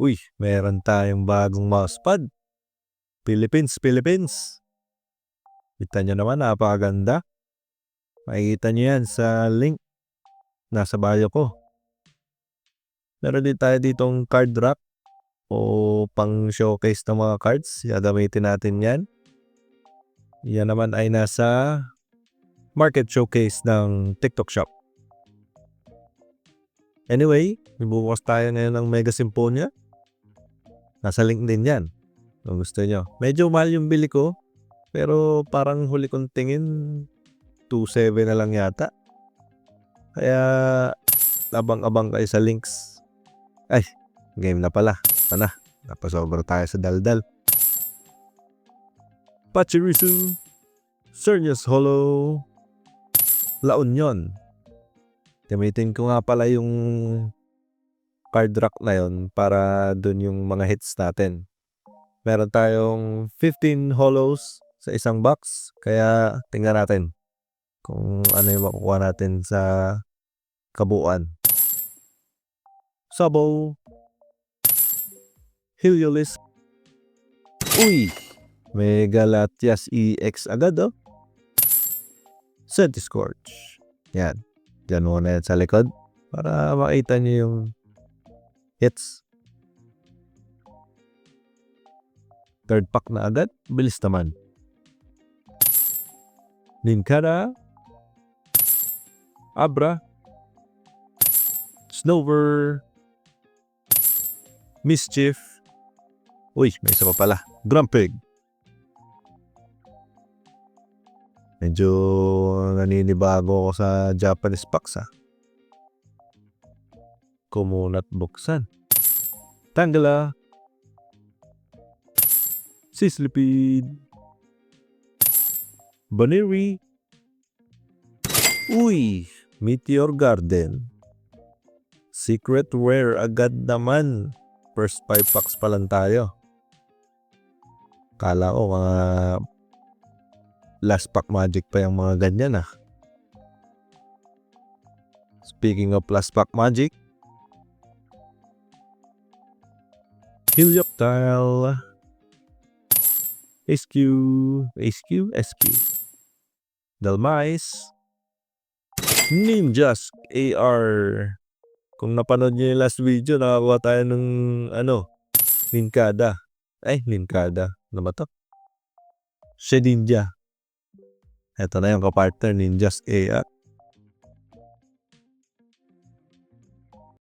Uy, meron tayong bagong mousepad. Philippines, Philippines. Kita nyo naman, napakaganda. Makikita nyo yan sa link. Nasa bio ko. Meron din tayo ditong card rack o pang showcase ng mga cards. Gagamitin natin yan. Yan naman ay nasa market showcase ng TikTok shop. Anyway, bubukas tayo ngayon ng Mega Symponia. Nasa link din yan. Kung gusto nyo. Medyo mahal yung bili ko. Pero parang huli kong tingin 2.7 na lang yata. Kaya abang-abang kayo sa links. Ay, game na pala. Ito na. Napasobra tayo sa daldal. Pachirisu. Sernius Hollow. La Union. Gamitin ko nga pala yung card rack na yon para dun yung mga hits natin. Meron tayong 15 hollows sa isang box. Kaya tingnan natin kung ano yung makukuha natin sa kabuuan. Sabo. Heliolisk. Uy! Mega Latias EX agad oh. Centiscorch. Yan. Diyan muna yan sa likod. Para makita nyo yung hits. Third pack na agad. Bilis naman. Ninkara. Abra. Snover. Mischief. Uy, may isa pa pala. Grumpig. Medyo naninibago ako sa Japanese packs ha. Kumunat buksan. Tangala. Sislipid. Baneri. Uy, Meteor Garden. Secret Rare agad naman. First 5 packs pa lang tayo. Kala ko mga last pack magic pa yung mga ganyan ah. Speaking of last pack magic, Helioptile, SQ, SQ, SQ, Dalmais, Ninjas AR. Kung napanood niyo yung last video, nakakuha tayo ng ano, Ninkada. Ay, Ninkada. Ano ba to? Shedinja. Ito na yung kapartner, Ninjas AR.